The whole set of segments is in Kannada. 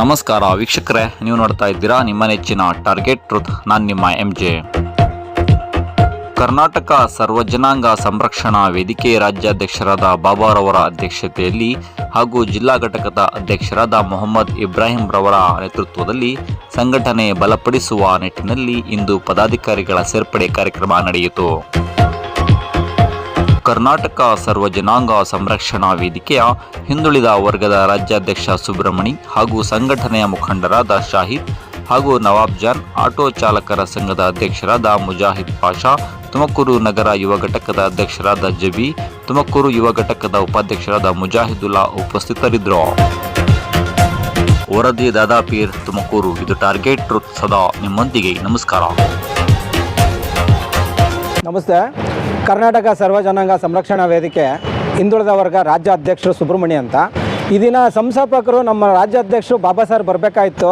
ನಮಸ್ಕಾರ ವೀಕ್ಷಕರೇ, ನೀವು ನೋಡ್ತಾ ಇದ್ದೀರಾ ನಿಮ್ಮ ನೆಚ್ಚಿನ ಟಾರ್ಗೆಟ್ ಟ್ರೂತ್ ನಾನು ನಿಮ್ಮ ಎಂ ಜೆ ಕರ್ನಾಟಕ ಸರ್ವಜನಾಂಗ ಸಂರಕ್ಷಣಾ ವೇದಿಕೆ ರಾಜ್ಯಾಧ್ಯಕ್ಷರಾದ ಬಾಬಾರವರ ಅಧ್ಯಕ್ಷತೆಯಲ್ಲಿ ಹಾಗೂ ಜಿಲ್ಲಾ ಘಟಕದ ಅಧ್ಯಕ್ಷರಾದ ಮೊಹಮ್ಮದ್ ಇಬ್ರಾಹಿಂ ರವರ ನೇತೃತ್ವದಲ್ಲಿ ಸಂಘಟನೆ ಬಲಪಡಿಸುವ ನಿಟ್ಟಿನಲ್ಲಿ ಇಂದು ಪದಾಧಿಕಾರಿಗಳ ಸೇರ್ಪಡೆ ಕಾರ್ಯಕ್ರಮ ನಡೆಯಿತು. ಕರ್ನಾಟಕ ಸರ್ವಜನಾಂಗ ಸಂರಕ್ಷಣಾ ವೇದಿಕೆಯ ಹಿಂದುಳಿದ ವರ್ಗದ ರಾಜ್ಯಾಧ್ಯಕ್ಷ ಸುಬ್ರಹ್ಮಣಿ ಹಾಗೂ ಸಂಘಟನೆಯ ಮುಖಂಡರಾದ ಶಾಹಿದ್ ಹಾಗೂ ನವಾಬ್ ಜಾನ್, ಆಟೋ ಚಾಲಕರ ಸಂಘದ ಅಧ್ಯಕ್ಷರಾದ ಮುಜಾಹಿದ್ ಪಾಷಾ, ತುಮಕೂರು ನಗರ ಯುವ ಘಟಕದ ಅಧ್ಯಕ್ಷರಾದ ಜಬಿ, ತುಮಕೂರು ಯುವ ಘಟಕದ ಉಪಾಧ್ಯಕ್ಷರಾದ ಮುಜಾಹಿದುಲ್ಲಾ ಉಪಸ್ಥಿತರಿದ್ದರು. ವರದಿ ದಾದಾಪೀರ್, ತುಮಕೂರು, ಇದು ಟಾರ್ಗೆಟ್ ಸದಾ ನಿಮ್ಮೊಂದಿಗೆ. ನಮಸ್ಕಾರ. ನಮಸ್ತೆ. ಕರ್ನಾಟಕ ಸರ್ವಜನಾಂಗ ಸಂರಕ್ಷಣಾ ವೇದಿಕೆ ಹಿಂದುಳಿದ ವರ್ಗ ರಾಜ್ಯ ಅಧ್ಯಕ್ಷರು ಸುಬ್ರಹ್ಮಣ್ಯ ಅಂತ. ಈ ದಿನ ಸಂಸ್ಥಾಪಕರು ನಮ್ಮ ರಾಜ್ಯಾಧ್ಯಕ್ಷರು ಬಾಬಾ ಸರ್ ಬರಬೇಕಾಯಿತು.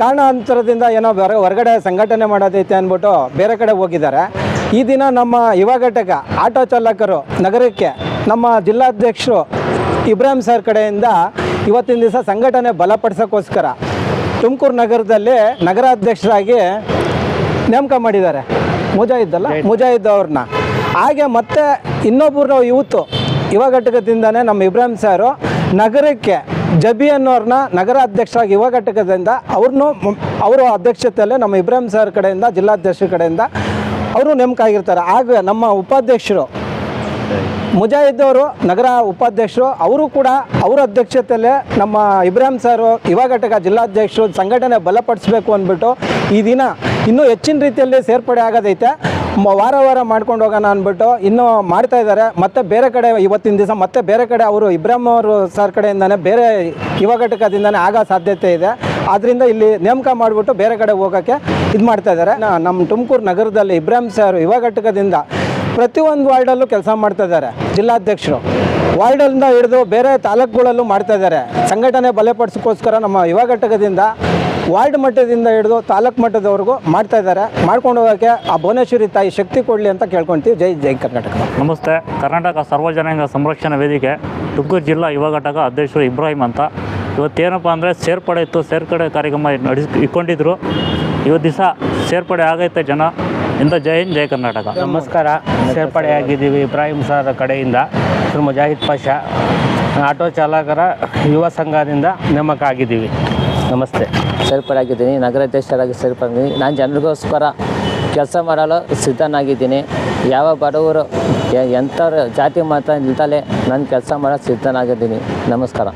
ಕಾರಣಾಂತರದಿಂದ ಏನೋ ಹೊರ ಹೊರಗಡೆ ಸಂಘಟನೆ ಮಾಡೋದೈತೆ ಅಂದ್ಬಿಟ್ಟು ಬೇರೆ ಕಡೆ ಹೋಗಿದ್ದಾರೆ. ಈ ದಿನ ನಮ್ಮ ಯುವ ಘಟಕ ಆಟೋ ಚಾಲಕರು ನಗರಕ್ಕೆ ನಮ್ಮ ಜಿಲ್ಲಾಧ್ಯಕ್ಷರು ಇಬ್ರಾಹಿಂ ಸರ್ ಕಡೆಯಿಂದ ಇವತ್ತಿನ ದಿವಸ ಸಂಘಟನೆ ಬಲಪಡಿಸೋಕ್ಕೋಸ್ಕರ ತುಮಕೂರು ನಗರದಲ್ಲಿ ನಗರಾಧ್ಯಕ್ಷರಾಗಿ ನೇಮಕ ಮಾಡಿದ್ದಾರೆ. ಮುಜಾಹಿದ್ ಅಲ್ಲ? ಮುಜಾಹಿದ್ ಅವ್ರನ್ನ. ಹಾಗೆ ಮತ್ತೆ ಇನ್ನೊಬ್ಬರು ಯೂತು ಯುವ ಘಟಕದಿಂದನೇ ನಮ್ಮ ಇಬ್ರಾಹಿಂ ಸಾರು ನಗರಕ್ಕೆ ಜಬಿ ಅನ್ನೋರ್ನ ನಗರ ಅಧ್ಯಕ್ಷರಾಗಿ ಯುವ ಘಟಕದಿಂದ ಅವ್ರನ್ನೂ ಅವರ ಅಧ್ಯಕ್ಷತೆಯಲ್ಲೇ ನಮ್ಮ ಇಬ್ರಾಹಿಂ ಸರ್ ಕಡೆಯಿಂದ, ಜಿಲ್ಲಾಧ್ಯಕ್ಷರ ಕಡೆಯಿಂದ ಅವರು ನೇಮಕ ಆಗಿರ್ತಾರೆ ಆಗ ನಮ್ಮ ಉಪಾಧ್ಯಕ್ಷರು ಮುಜಾಹಿದ್ದವರು, ನಗರ ಉಪಾಧ್ಯಕ್ಷರು, ಅವರು ಕೂಡ ಅವರ ಅಧ್ಯಕ್ಷತೆಯಲ್ಲೇ ನಮ್ಮ ಇಬ್ರಾಹಿಂ ಸರ್ ಯುವ ಘಟಕ ಜಿಲ್ಲಾಧ್ಯಕ್ಷರು ಸಂಘಟನೆ ಬಲಪಡಿಸಬೇಕು ಅಂದ್ಬಿಟ್ಟು ಈ ದಿನ ಇನ್ನೂ ಹೆಚ್ಚಿನ ರೀತಿಯಲ್ಲಿ ಸೇರ್ಪಡೆ ಆಗೋದೈತೆ. ವಾರ ವಾರ ಮಾಡ್ಕೊಂಡು ಹೋಗೋಣ ಅಂದ್ಬಿಟ್ಟು ಇನ್ನೂ ಮಾಡ್ತಾ ಇದ್ದಾರೆ. ಮತ್ತೆ ಬೇರೆ ಕಡೆ ಇವತ್ತಿನ ದಿವಸ ಮತ್ತೆ ಬೇರೆ ಕಡೆ ಅವರು ಇಬ್ರಾಹಿಂ ಅವರು ಸರ್ ಕಡೆಯಿಂದನೇ ಬೇರೆ ಯುವ ಘಟಕದಿಂದನೇ ಆಗೋ ಸಾಧ್ಯತೆ ಇದೆ. ಆದ್ದರಿಂದ ಇಲ್ಲಿ ನೇಮಕ ಮಾಡಿಬಿಟ್ಟು ಬೇರೆ ಕಡೆ ಹೋಗೋಕ್ಕೆ ಇದು ಮಾಡ್ತಾ ಇದ್ದಾರೆ. ನಮ್ಮ ತುಮಕೂರು ನಗರದಲ್ಲಿ ಇಬ್ರಾಹಿಂ ಸರ್ ಯುವ ಘಟಕದಿಂದ ಪ್ರತಿಯೊಂದು ವಾರ್ಡಲ್ಲೂ ಕೆಲಸ ಮಾಡ್ತಾ ಇದ್ದಾರೆ. ಜಿಲ್ಲಾಧ್ಯಕ್ಷರು. ವಾರ್ಡಲ್ಲಿಂದ ಹಿಡಿದು ಬೇರೆ ತಾಲೂಕುಗಳಲ್ಲೂ ಮಾಡ್ತಾ ಇದ್ದಾರೆ. ಸಂಘಟನೆ ಬಲಪಡಿಸೋಕ್ಕೋಸ್ಕರ ನಮ್ಮ ಯುವ ಘಟಕದಿಂದ ವಾರ್ಡ್ ಮಟ್ಟದಿಂದ ಹಿಡಿದು ತಾಲೂಕು ಮಟ್ಟದವರೆಗೂ ಮಾಡ್ತಾ ಇದ್ದಾರೆ. ಮಾಡ್ಕೊಂಡು ಹೋಗೋಕ್ಕೆ ಆ ಭುವನೇಶ್ವರಿ ತಾಯಿ ಶಕ್ತಿ ಕೊಡಲಿ ಅಂತ ಕೇಳ್ಕೊಂತೀವಿ. ಜೈ ಜೈ ಕರ್ನಾಟಕ. ನಮಸ್ತೆ. ಕರ್ನಾಟಕ ಸರ್ವಜನಾಂಗ ಸಂರಕ್ಷಣಾ ವೇದಿಕೆ ತುಮಕೂರು ಜಿಲ್ಲಾ ಯುವ ಘಟಕ ಅಧ್ಯಕ್ಷರು ಇಬ್ರಾಹಿಂ ಅಂತ. ಇವತ್ತೇನಪ್ಪ ಅಂದರೆ ಸೇರ್ಪಡೆ ಇತ್ತು ಸೇರ್ಪಡೆ ಕಾರ್ಯಕ್ರಮ ನಡೆಸಿ ಇಟ್ಕೊಂಡಿದ್ರು. ಇವತ್ತು ದಿವಸ ಸೇರ್ಪಡೆ ಆಗೈತೆ ಜನ. ಇಂದ ಜೈ ಹಿಂದ್ ಜೈ ಕರ್ನಾಟಕ. ನಮಸ್ಕಾರ. ಸೇರ್ಪಡೆಯಾಗಿದ್ದೀವಿ ಇಬ್ರಾಹಿಂ ಸರ್ ಕಡೆಯಿಂದ. ಶ್ರೀ ಮುಜಾಹಿದ್ ಪಾಷಾ ಆಟೋ ಚಾಲಕರ ಯುವ ಸಂಘದಿಂದ ನೇಮಕ ಆಗಿದ್ದೀವಿ. ನಮಸ್ತೆ. ಸೇರ್ಪಡೆಯಾಗಿದ್ದೀನಿ. ನಗರಾಧ್ಯಕ್ಷರಾಗಿ ಸೇರ್ಪಡೆ ನಾನು ಜನರಿಗೋಸ್ಕರ ಕೆಲಸ ಮಾಡಲು ಸಿದ್ಧನಾಗಿದ್ದೀನಿ. ಯಾವ ಬಡವರು ಎಂಥವ್ರ ಜಾತಿ ಮಾತ್ರ ನಿಲ್ತಲೇ ನಾನು ಕೆಲಸ ಮಾಡಲು ಸಿದ್ಧನಾಗಿದ್ದೀನಿ. ನಮಸ್ಕಾರ.